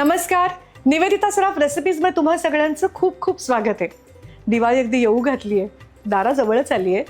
नमस्कार. निवेदिता सराफ रेसिपीजमध्ये तुम्हा सगळ्यांचं खूप खूप स्वागत आहे. दिवाळी अगदी येऊ घातली आहे. दाराजवळच आली आहे.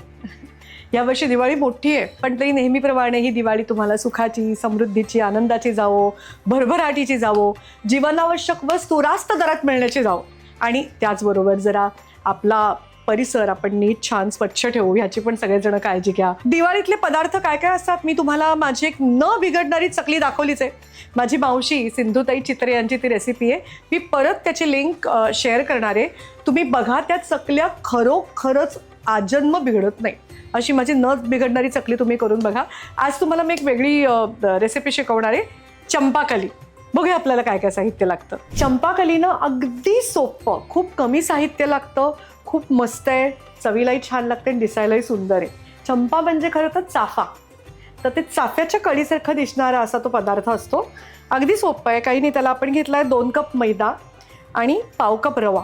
यावर्षी दिवाळी मोठी आहे पण तरी नेहमीप्रमाणे ही दिवाळी तुम्हाला सुखाची समृद्धीची आनंदाची जावो भरभराटीची जावो जीवनावश्यक वस्तू रास्त दरात मिळण्याची जावो. आणि त्याचबरोबर जरा आपला परिसर आपण नीट छान स्वच्छ ठेवू ह्याची पण सगळेजण काळजी घ्या. दिवाळीतले पदार्थ काय काय असतात? मी तुम्हाला माझी एक न बिघडणारी चकली दाखवलीच आहे. माझी मावशी सिंधुताई चित्रे यांची ती रेसिपी आहे. मी परत त्याची लिंक शेअर करणार आहे. तुम्ही बघा त्या चकल्या खरोखरच आजन्म बिघडत नाही. अशी माझी न बिघडणारी चकली तुम्ही करून बघा. आज तुम्हाला मी एक वेगळी रेसिपी शिकवणार आहे. चंपाकली. बघूया आपल्याला काय काय साहित्य लागतं. चंपाकलीनं अगदी सोपं खूप कमी साहित्य लागतं. खूप मस्त आहे. चवीलाही छान लागते आणि दिसायलाही सुंदर आहे. चंपा म्हणजे खरं तर चाफा. तर ते चाफ्याच्या कळीसारखं दिसणारा असा तो पदार्थ असतो. अगदी सोपं आहे. काही नाही त्याला आपण घेतला आहे दोन कप मैदा आणि पाव कप रवा.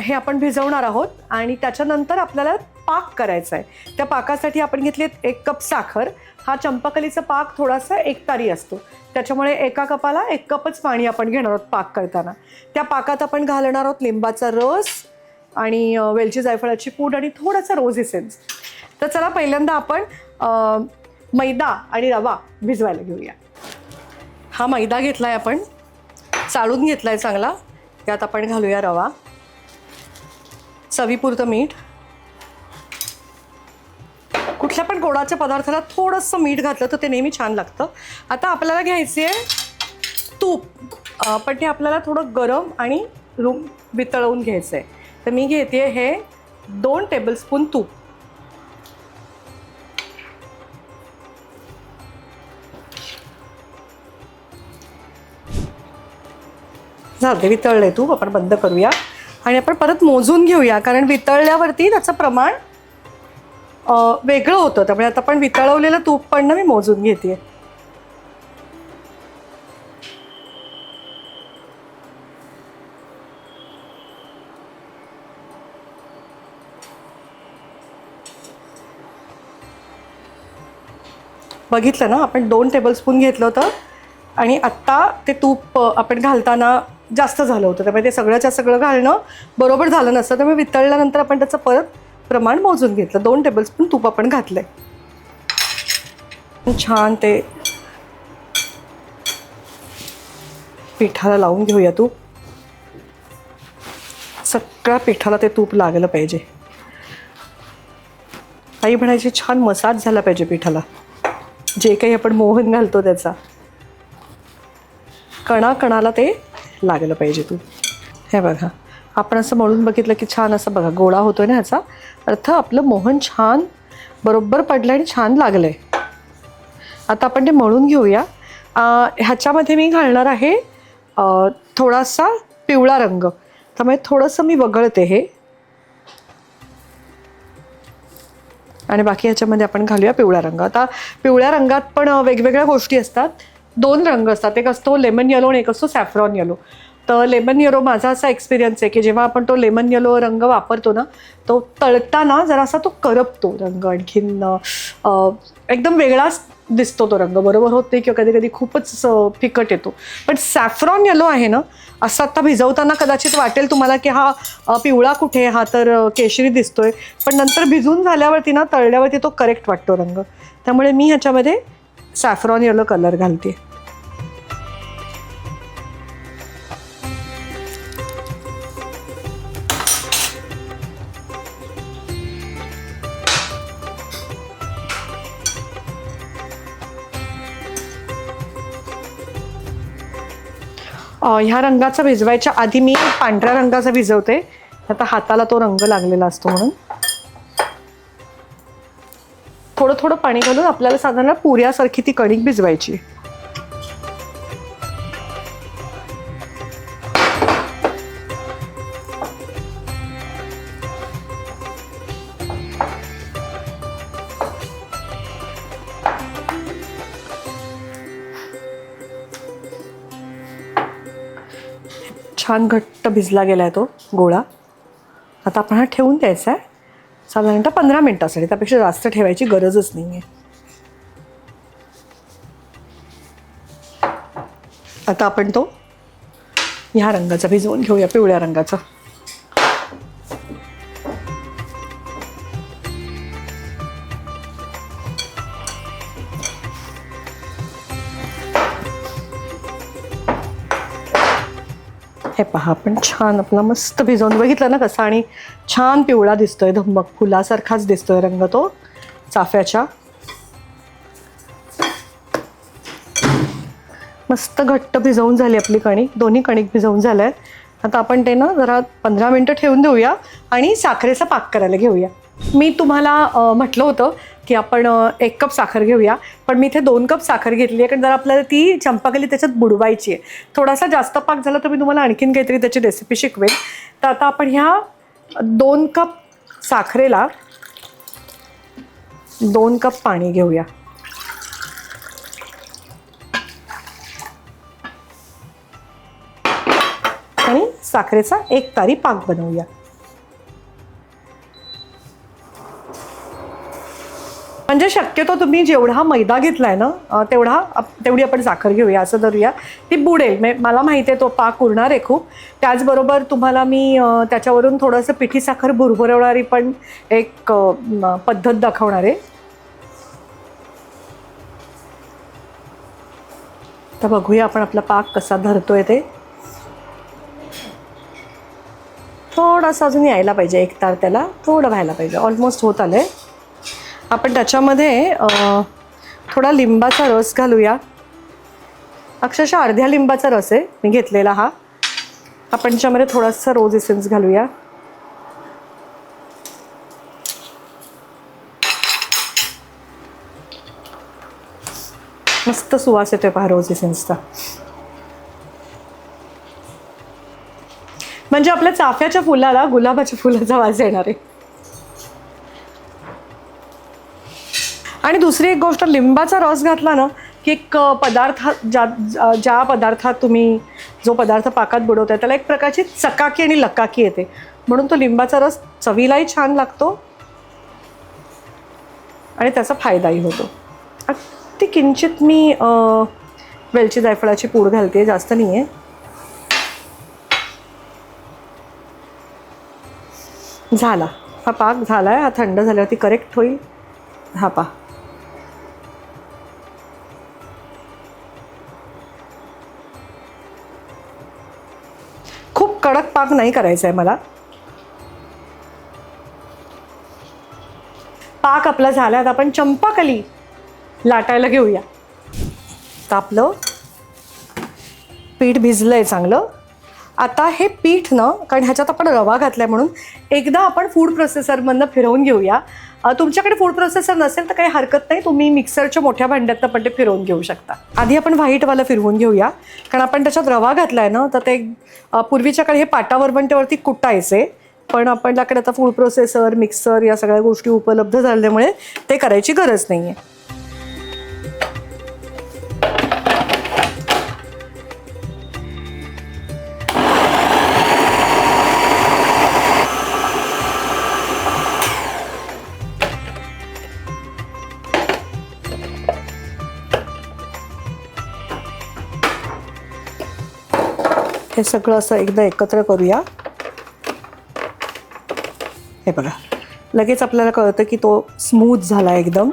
हे आपण भिजवणार आहोत आणि त्याच्यानंतर आपल्याला पाक करायचा आहे. त्या पाकासाठी आपण घेतली एक कप साखर. हा चंपाकलीचा पाक थोडासा एकतारी असतो. त्याच्यामुळे एका कपाला एक कपच पाणी आपण घेणार आहोत पाक करताना. त्या पाकात आपण घालणार आहोत लिंबाचा रस आणि वेलची जायफळाची पूड आणि थोडासा रोज इसेन्स तर चला पहिल्यांदा आपण मैदा आणि रवा भिजवायला घेऊया. हा मैदा घेतला आहे आपण. चाळून घेतला आहे चांगला. त्यात आपण घालूया रवा. चवीपुरतं मीठ. कुठल्या पण गोडाच्या पदार्थाला थोडंसं मीठ घातलं तर ते नेहमी छान लागतं. आता आपल्याला घ्यायची आहे तूप पण ते आपल्याला थोडं गरम आणि रूम वितळवून घ्यायचं आहे तर मी घेते हे दोन टेबलस्पून तूप. झाले वितळले तूप आपण बंद करूया. आणि आपण परत मोजून घेऊया कारण वितळल्यावरती त्याचं प्रमाण वेगळं होतं. त्यामुळे आता आपण वितळवलेलं तूप पण ना मी मोजून घेते. बघितलं ना आपण दोन टेबलस्पून घेतलं होतं आणि आत्ता ते तूप आपण घालताना जास्त झालं होतं. त्यामुळे ते सगळ्याच्या सगळं घालणं बरोबर झालं नसतं. त्यामुळे वितळल्यानंतर आपण त्याचं परत प्रमाण मोजून घेतलं. दोन टेबलस्पून तूप आपण घातलं आहे छान ते पिठाला लावून घेऊया तूप. सगळ्या पिठाला ते तूप लागलं पाहिजे. आई म्हणायची छान मसाज झाला पाहिजे पिठाला. जे काही आपण मोहन घालतो त्याचा. कणा कणाला ते लागलं पाहिजे तू. हे बघा. आपण असं म्हणून बघितलं की छान असं बघा गोळा होतोय ना ह्याचा. अर्थ आपलं मोहन छान बरोबर पडलं आणि छान लागलं आहे आता आपण ते मळून घेऊया. ह्याच्यामध्ये मी घालणार आहे थोडासा पिवळा रंग. त्यामुळे थोडंसं मी वगळते हे. आणि बाकी ह्याच्यामध्ये आपण घालूया पिवळा रंग. आता पिवळ्या रंगात पण वेगवेगळ्या गोष्टी असतात. दोन रंग असतात. एक असतो लेमन येलो आणि एक असतो सॅफ्रॉन येलो तर लेमन येलो माझा असा एक्सपिरियन्स आहे की जेव्हा आपण तो लेमन येलो रंग वापरतो ना तो तळताना जरासा तो करपतो रंग आणखीन एकदम वेगळाच दिसतो तो रंग. बरोबर होत नाही किंवा कधी कधी खूपच फिकट येतो. पण सॅफ्रॉन येलो आहे ना असं आता भिजवताना कदाचित वाटेल तुम्हाला की हा पिवळा कुठे आहे, हा तर केशरी दिसतोय. पण नंतर भिजून झाल्यावरती ना तळल्यावरती तो करेक्ट वाटतो रंग. त्यामुळे मी ह्याच्यामध्ये सॅफ्रॉन येलो कलर घालते. ह्या रंगाचा भिजवायच्या आधी मी पांढऱ्या रंगाचा भिजवते. आता हाताला तो रंग लागलेला असतो म्हणून. थोडं थोडं पाणी घालून आपल्याला साधारण पुऱ्यासारखी ती कणिक भिजवायची. छान घट्ट भिजला गेला आहे तो गोळा. आता आपण हा ठेवून द्यायचा आहे. साधारणतः पंधरा मिनटासाठी. त्यापेक्षा जास्त ठेवायची गरजच नाही आहे आता आपण तो ह्या रंगाचं भिजवून घेऊया पिवळ्या रंगाचं. हे पहा आपण छान आपला मस्त भिजवून. बघितलं ना कसं? आणि छान पिवळा दिसतोय धम्मक फुलासारखाच दिसतोय रंग तो चाफ्याच्या. मस्त घट्ट भिजवून झाली आपली कणिक दोन्ही कणिक भिजवून झाल्या आहेत आता आपण ते ना जरा पंधरा मिनटं ठेवून देऊया आणि साखरेचा पाक करायला घेऊया. मी तुम्हाला म्हटलं होतं की आपण एक कप साखर घेऊया. पण मी इथे दोन कप साखर घेतली आहे कारण जर आपल्याला ती चंपाकली त्याच्यात बुडवायची आहे. थोडासा जास्त पाक झाला तर मी तुम्हाला आणखीन काहीतरी त्याची रेसिपी शिकवेन. तर आता आपण ह्या दोन कप साखरेला दोन कप पाणी घेऊया. आणि साखरेचा एक तारी पाक बनवूया. म्हणजे शक्यतो तुम्ही जेवढा मैदा घेतलाय ना तेवढा तेवढी आपण साखर घेऊया असं धरूया. ती बुडेल म्हणजे मला माहिती आहे तो पाक उरणार आहे खूप. त्याचबरोबर तुम्हाला मी त्याच्यावरून थोडंसं पिठी साखर भुरभुरवणारी पण एक पद्धत दाखवणार आहे. तर बघूया आपण आपला पाक कसा धरतोय ते. थोडासा अजून यायला पाहिजे एक तार त्याला. थोडं व्हायला पाहिजे. ऑलमोस्ट होत आलं आहे आपण त्याच्यामध्ये थोडा लिंबाचा रस घालूया. अक्षरशः अर्ध्या लिंबाचा रस आहे मी घेतलेला हा. आपण त्याच्यामध्ये थोडासा रोज इसेन्स घालूया. मस्त सुवास येतोय पहा रोज इसेन्सचा म्हणजे आपल्या चाफ्याच्या फुलाला गुलाबाच्या फुलाचा वास येणार आहे. आणि दुसरी एक गोष्ट लिंबाचा रस घातला ना की एक पदार्थ ज्या ज्या- पदार्थात तुम्ही जो पदार्थ पाकात बुडवताय त्याला एक प्रकारची चकाकी आणि लकाकी येते. म्हणून तो लिंबाचा रस चवीलाही छान लागतो आणि त्याचा फायदाही होतो. ती किंचित मी वेलची जायफळाची पूड घालते जास्त नाही आहे झाला. हा पाक झाला आहे हा थंड झाल्यावरती करेक्ट होईल. हा पा पाक नाही करायचा आहे मला. पाक आपला झाला आता आपण चंपाकली लाटायला घेऊया. तापलं पीठ पीठ भिजलंय चांगलं. आता हे पीठ ना कारण ह्याच्यात आपण रवा घातलाय म्हणून एकदा आपण फूड प्रोसेसरमधनं फिरवून घेऊया. तुमच्याकडे फूड प्रोसेसर नसेल तर काही हरकत नाही. तुम्ही मिक्सरच्या मोठ्या भांड्यातनं पण ते फिरवून घेऊ शकता. आधी आपण व्हाईटवाला फिरवून घेऊया. कारण आपण त्याच्यात रवा घातलाय ना तर ते पूर्वीच्या काळी हे पाटावर पण त्यावरती कुटायचे. पण आपल्याकडे आता फूड प्रोसेसर मिक्सर या सगळ्या गोष्टी उपलब्ध झाल्यामुळे ते करायची गरज नाही आहे हे सगळं असं एकदा एकत्र करूया. हे बघा. लगेच आपल्याला कळतं की तो स्मूथ झाला एकदम.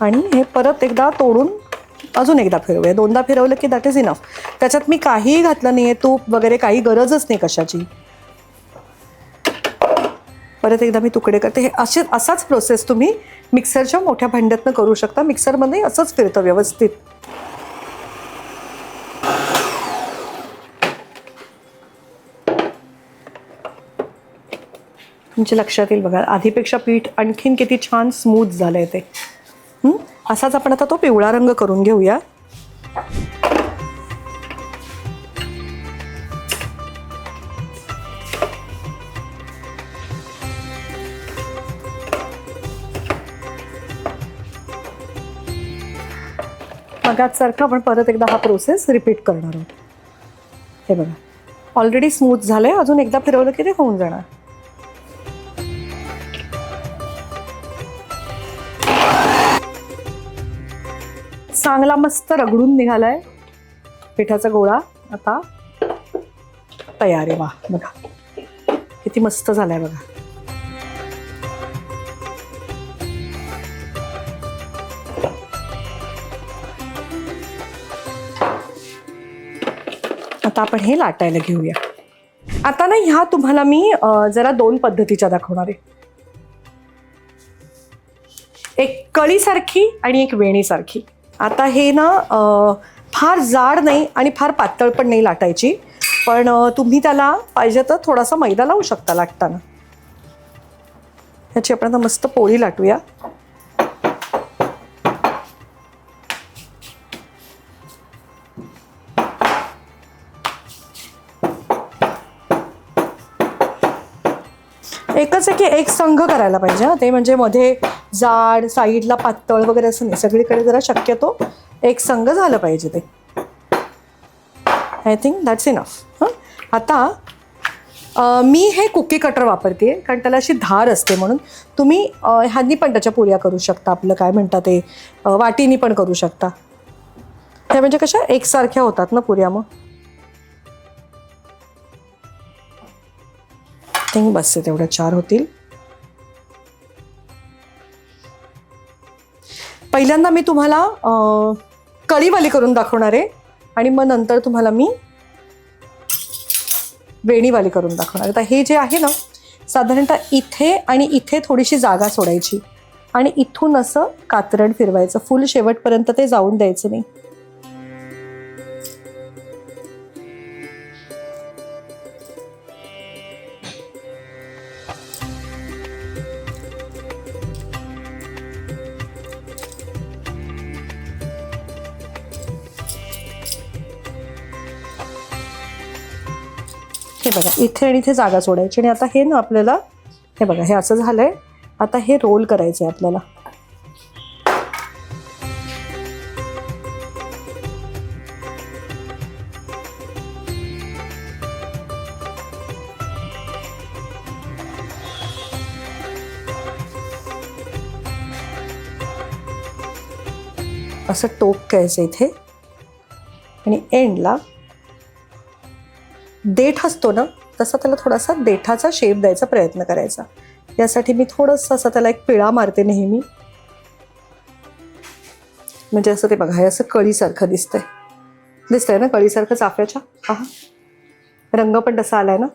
आणि हे परत एकदा तोडून अजून एकदा फिरवूया. दोनदा फिरवलं की दॅट इज इनफ त्याच्यात मी काहीही घातलं नाही आहे तूप वगैरे काही गरजच नाही कशाची. परत एकदा मी तुकडे करते. हे असे असाच प्रोसेस तुम्ही मिक्सरच्या मोठ्या भांड्यातनं करू शकता. मिक्सरमध्ये असंच फिरतं व्यवस्थित. तुमच्या लक्षात येईल बघा. आधीपेक्षा पीठ आणखीन किती छान स्मूथ झालं आहे ते असाच आपण आता तो पिवळा रंग करून घेऊया. मगाचसारखं आपण परत एकदा हा प्रोसेस रिपीट करणार आहोत. हे बघा. ऑलरेडी स्मूथ झालं आहे अजून एकदा फिरवलं की ते होऊन जाणार. चांगला मस्त रगडून निघालाय. पिठाचा गोळा आता तयार आहे. वा बघा. किती मस्त झालाय बघा. आता आपण हे लाटायला घेऊया. आता ना ह्या तुम्हाला मी जरा दोन पद्धतीच्या दाखवणार आहे. एक कळीसारखी आणि एक वेणीसारखी. आता हे ना फार जाड नाही आणि फार पातळ पण नाही लाटायची. पण तुम्ही त्याला पाहिजे तर थोडासा मैदा लावू शकता लाटताना. ह्याची आपण आता मस्त पोळी लाटूया. एकच आहे की एक संघ करायला पाहिजे ते म्हणजे मध्ये जाड साईडला पातळ वगैरे असं नाही. सगळीकडे जरा शक्यतो एक संघ झालं पाहिजे ते. आय थिंक दॅट्स इनफ हां? आता मी हे कुकी कटर वापरते कारण त्याला अशी धार असते म्हणून. तुम्ही ह्यांनी पण त्याच्या पुऱ्या करू शकता आपलं काय म्हणतात ते वाटीनी पण करू शकता. त्या म्हणजे कशा? एकसारख्या होतात ना पुऱ्या मग. थिंक बस तेवढ्या चार होतील. पहिल्यांदा मी तुम्हाला कळीवाली करून दाखवणार आहे. आणि मग नंतर तुम्हाला मी वेणीवाली करून दाखवणार आता हे जे आहे ना साधारणतः इथे आणि इथे थोडीशी जागा सोडायची. आणि इथून असं कातरण फिरवायचं. फुल शेवटपर्यंत ते जाऊन द्यायचं नाही. इथे आणि इथे जागा सोडायची आणि आता हे ना आपल्याला हे बघा हे असं झालंय. आता हे रोल करायचं आहे आपल्याला. असं टोक घ्यायचं इथे. आणि एंडला देठ असतो ना तसा त्याला थोडासा देठाचा शेप द्यायचा प्रयत्न करायचा. यासाठी मी थोडंसं असं त्याला एक पिळा मारते नेहमी. म्हणजे असं ते बघा हे असं कळीसारखं दिसतंय. दिसतंय ना कळीसारखं चाफ्याच्या? हा रंग पण तसा आलाय ना?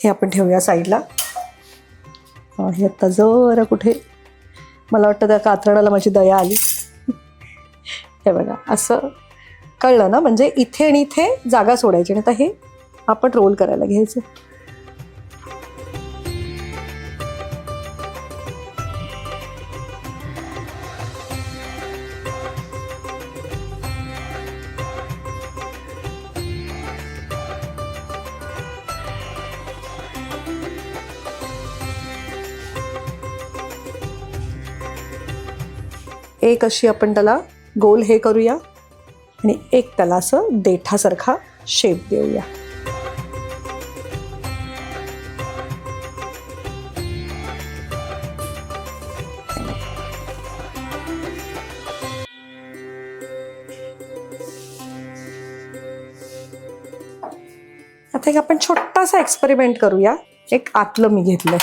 हे आपण ठेवूया साईडला. हे आत्ता जरा कुठे? मला वाटतं त्या कातरणाला माझी दया आली. हे बघा असं कळलं ना? म्हणजे इथे आणि इथे जागा सोडायची. आणि आता हे आपण रोल करायला घ्यायचं. एक अशी आपण त्याला गोल हे करूया आणि एक त्याला असं देठासारखा शेप देऊया. थोडासा एक्सपेरिमेंट करूया. एक आतलं मी घेतलंय.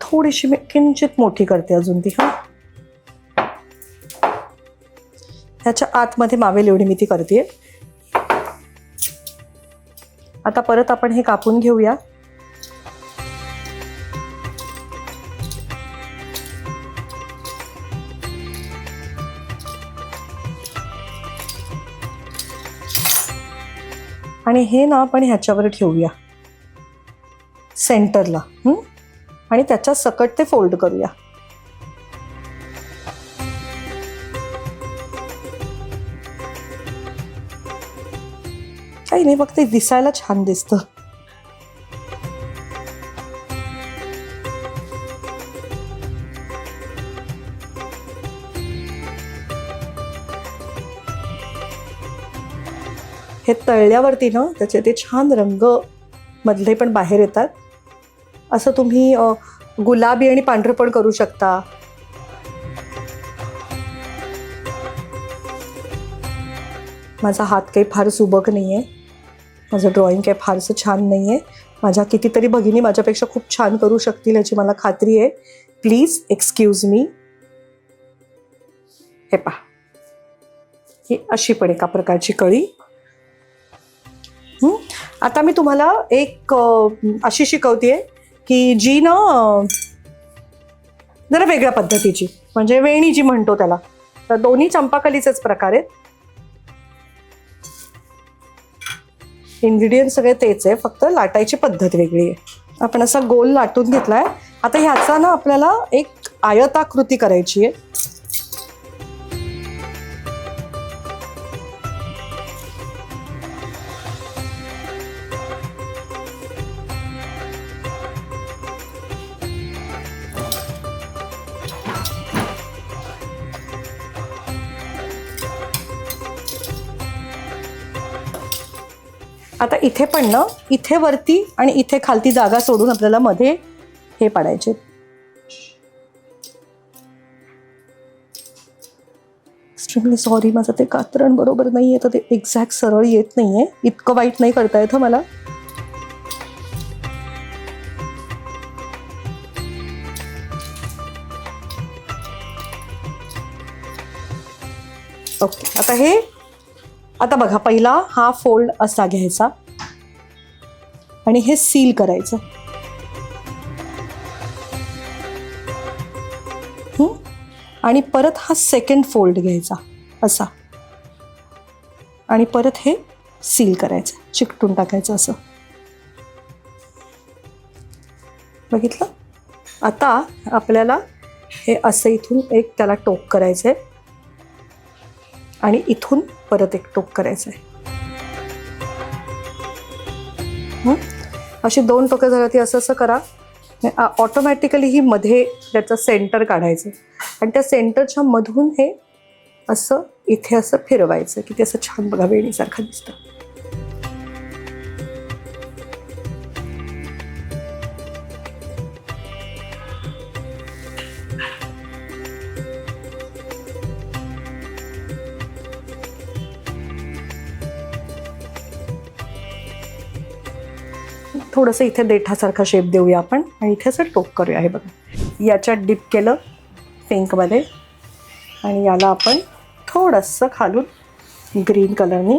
थोडीशी मी किंचित मोठी करते अजून ती हा. ह्याच्या आतमध्ये मावेल एवढी मी ती करते आता परत आपण हे कापून घेऊया. आणि हे ना आपण ह्याच्यावर ठेवूया. सेंटरला आणि त्याच्या सकट ते फोल्ड करूया. काही नाही फक्त दिसायला छान दिसतं. हे तळल्यावरती ना त्याचे ते छान रंग मधले पण बाहेर येतात. असं तुम्ही गुलाबी आणि पांढरं पण करू शकता. माझा हात काही फार सुबक नाही आहे माझं ड्रॉईंग काही फारसं छान नाही आहे माझ्या कितीतरी भगिनी माझ्यापेक्षा खूप छान करू शकतील याची मला खात्री आहे. प्लीज एक्सक्यूज मी हे पहा. ही अशी पण एका प्रकारची कळी. आता मी तुम्हाला एक अशी शिकवते की जी ना जरा वेगळ्या पद्धतीची म्हणजे वेणी जी म्हणतो त्याला तर दोन्ही चंपाकलीचेच प्रकार आहेत. इन्ग्रेडियंट सगळे तेच आहे फक्त लाटायची पद्धत वेगळी आहे. आपण असा गोल लाटून घेतलाय. आता ह्याचा ना आपल्याला एक आयताकृती करायची आहे. इथे पण ना इथे वरती आणि इथे खालती जागा सोडून आपल्याला मध्ये हे पाडायचे. एक्स्ट्रीमली सॉरी माझं ते कातरण बरोबर नाही आहे तर ते एक्झॅक्ट सरळ येत नाही आहे इतकं वाईट नाही करता येतं मला. ओके आता हे आता बघा पहिला हा फोल्ड असा घ्यायचा. आणि हे सील करायचं. आणि परत हा सेकंड फोल्ड घ्यायचा असा. आणि परत हे सील करायचं चिकटून टाकायचं असं. बघितलं? आता आपल्याला हे असं इथून एक त्याला टोक करायचं आहे आणि इथून परत एक टोक करायचं आहे अशी दोन टोकं झालं ती असं असं करा. ऑटोमॅटिकली ही मध्ये त्याचं सेंटर काढायचं. आणि त्या सेंटरच्या मधून हे असं इथे असं फिरवायचं की ते असं छान बघा वेणीसारखं दिसतं. थोडंसं इथे देठासारखा शेप देऊया आपण आणि इथे असं टोक करूया. हे बघा. याच्यात डिप केलं पिंकमध्ये आणि याला आपण थोडंसं खालून ग्रीन कलरनी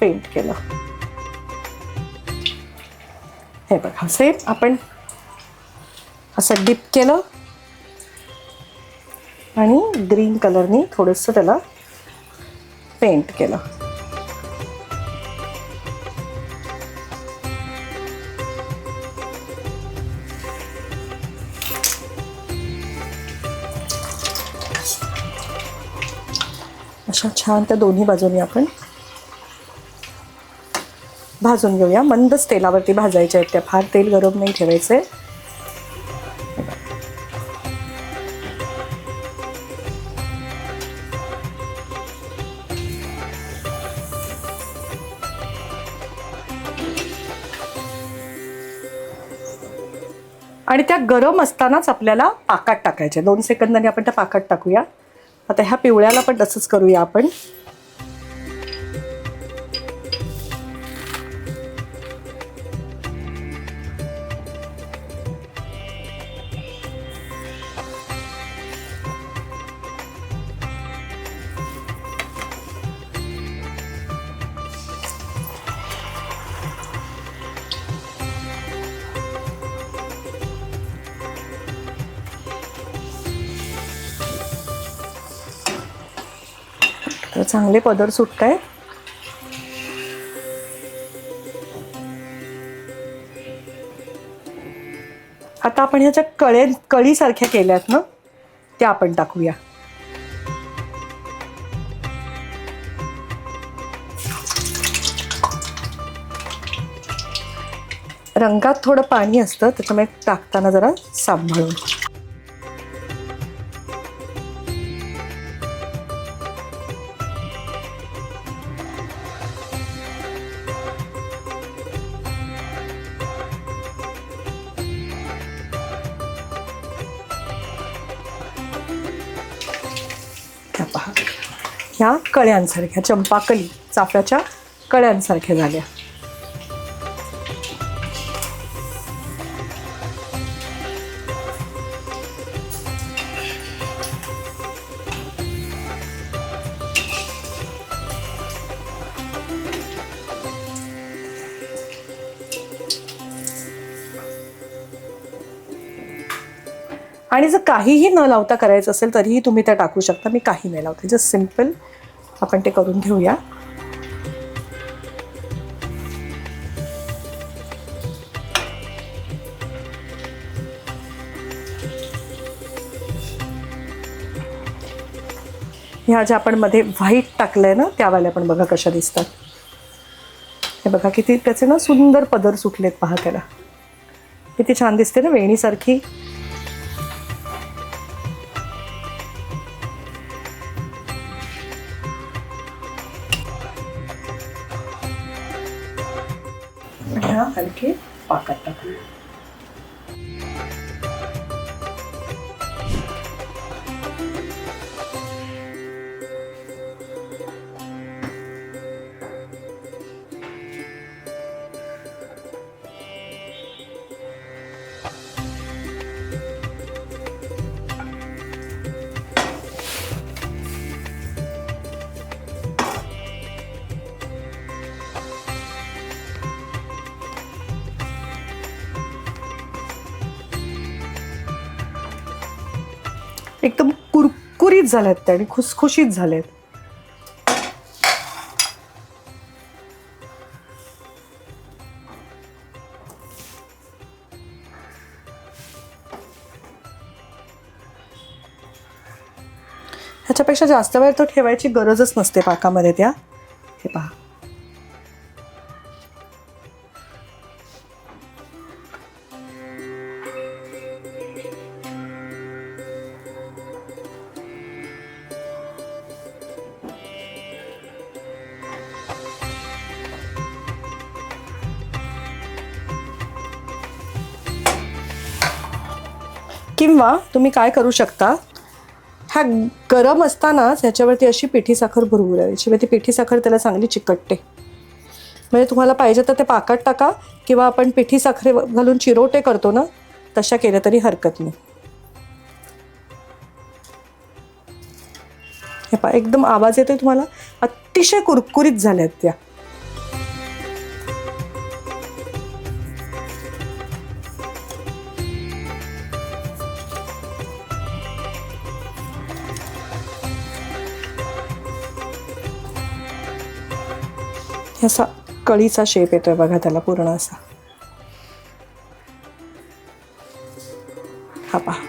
पेंट केलं. हे बघा सेम आपण असं डिप केलं आणि ग्रीन कलरनी थोडंसं त्याला पेंट केलं. छान त्या दोन्ही बाजूनी आपण भाजून घेऊया. मंदच तेलावरती भाजायच्या आहेत त्या. फार तेल गरम नाही ठेवायचे. आणि त्या गरम असतानाच आपल्याला पाकात टाकायच्या दोन सेकंदांनी आपण त्या पाकात टाकूया. आता ह्या पिवळ्याला पण तसंच करूया आपण. चांगले पदर सुटत आहे आता आपण ह्याच्या कळे कळीसारख्या केल्यात ना? त्या आपण टाकूया. रंगात थोडं पाणी असतं त्याच्यामुळे टाकताना जरा सांभाळून. कळ्यांसारख्या चंपाकली चाफ्याच्या कळ्यांसारख्या झाल्या. आणि जर काहीही न लावता करायचं असेल तरीही तुम्ही त्या टाकू शकता. मी काही नाही लावते जस्ट सिंपल आपण ते करून घेऊया. ह्या ज्या आपण मध्ये व्हाईट टाकलंय ना त्यावाल्या पण बघा कशा दिसतात. हे बघा किती त्याचे ना सुंदर पदर सुटलेत पहा त्याला. किती छान दिसते ना वेणीसारखी. ह्या एकदम कुरकुरीत झाल्यात त्या आणि खुसखुशीत झाल्यात. ह्याच्यापेक्षा जास्त वेळ तो ठेवायची गरजच नसते पाकामध्ये त्या. हे पहा. किंवा तुम्ही काय करू शकता? हा गरम असतानाच ह्याच्यावरती अशी पिठी साखर भुरभुरायची म्हणजे ती पिठी साखर त्याला चांगली चिकटते. म्हणजे तुम्हाला पाहिजे तर ते पाकात टाका किंवा आपण पिठी साखरे घालून चिरोटे करतो ना तशा केल्या तरी हरकत नाही. हे पहा एकदम आवाज येतोय तुम्हाला? अतिशय कुरकुरीत झाल्यात त्या. असा कळीचा शेप येतोय बघा त्याला पूर्ण असा. हा पहा.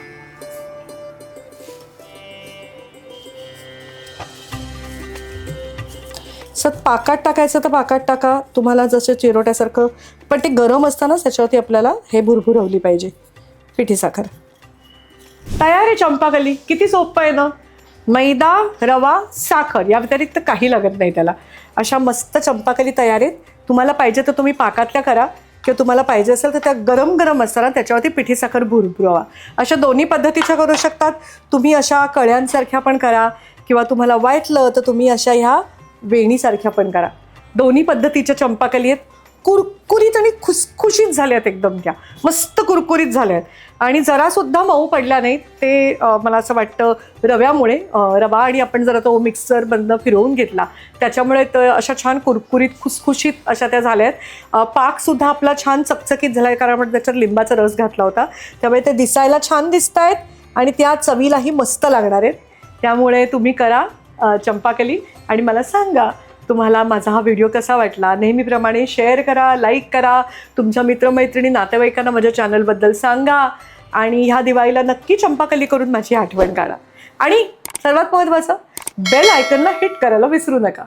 सत पाकात टाकायचं तर पाकात टाका. तुम्हाला जसं चिरोट्यासारखं पण ते गरम असतानाच त्याच्यावरती आपल्याला हे भुरभुरवली पाहिजे. पिठी साखर. तयार आहे चंपाकली. किती सोपं आहे ना? मैदा रवा साखर या व्यतिरिक्त काही लागत नाही त्याला. अशा मस्त चंपाकली तयार आहेत तुम्हाला पाहिजे तर तुम्ही पाकातल्या करा. किंवा तुम्हाला पाहिजे असेल तर त्या गरम गरम असताना त्याच्यावरती पिठी साखर भुरभुरवा अशा दोन्ही पद्धतीच्या करू शकतात. तुम्ही अशा कळ्यांसारख्या पण करा. किंवा तुम्हाला वाटलं तर तुम्ही अशा ह्या वेणीसारख्या पण करा. दोन्ही पद्धतीच्या चंपाकली आहेत. कुरकुरीत आणि खुसखुशीत झाल्यात एकदम त्या. मस्त कुरकुरीत झाल्या आहेत आणि जरासुद्धा मऊ पडल्या नाहीत ते मला असं वाटतं रव्यामुळे रवा आणि आपण जरा तो मिक्सर बंद फिरवून घेतला. त्याच्यामुळे तर अशा छान कुरकुरीत खुसखुशीत अशा त्या झाल्या आहेत पाकसुद्धा आपला छान चकचकीत झाला आहे कारण आपण त्याच्यात लिंबाचा रस घातला होता. त्यामुळे ते दिसायला छान दिसत आहेत आणि त्या चवीलाही मस्त लागणार आहेत. त्यामुळे तुम्ही करा चंपाकली आणि मला सांगा तुम्हाला माझा हा व्हिडिओ कसा वाटला? नेहमीप्रमाणे शेअर करा लाईक करा. तुमच्या मित्रमैत्रिणी नातेवाईकांना माझ्या चॅनलबद्दल सांगा. आणि ह्या दिवाळीला नक्की चंपाकली करून माझी आठवण काढा. आणि सर्वात महत्त्वाचं बेल आयकनला हिट करायला विसरू नका.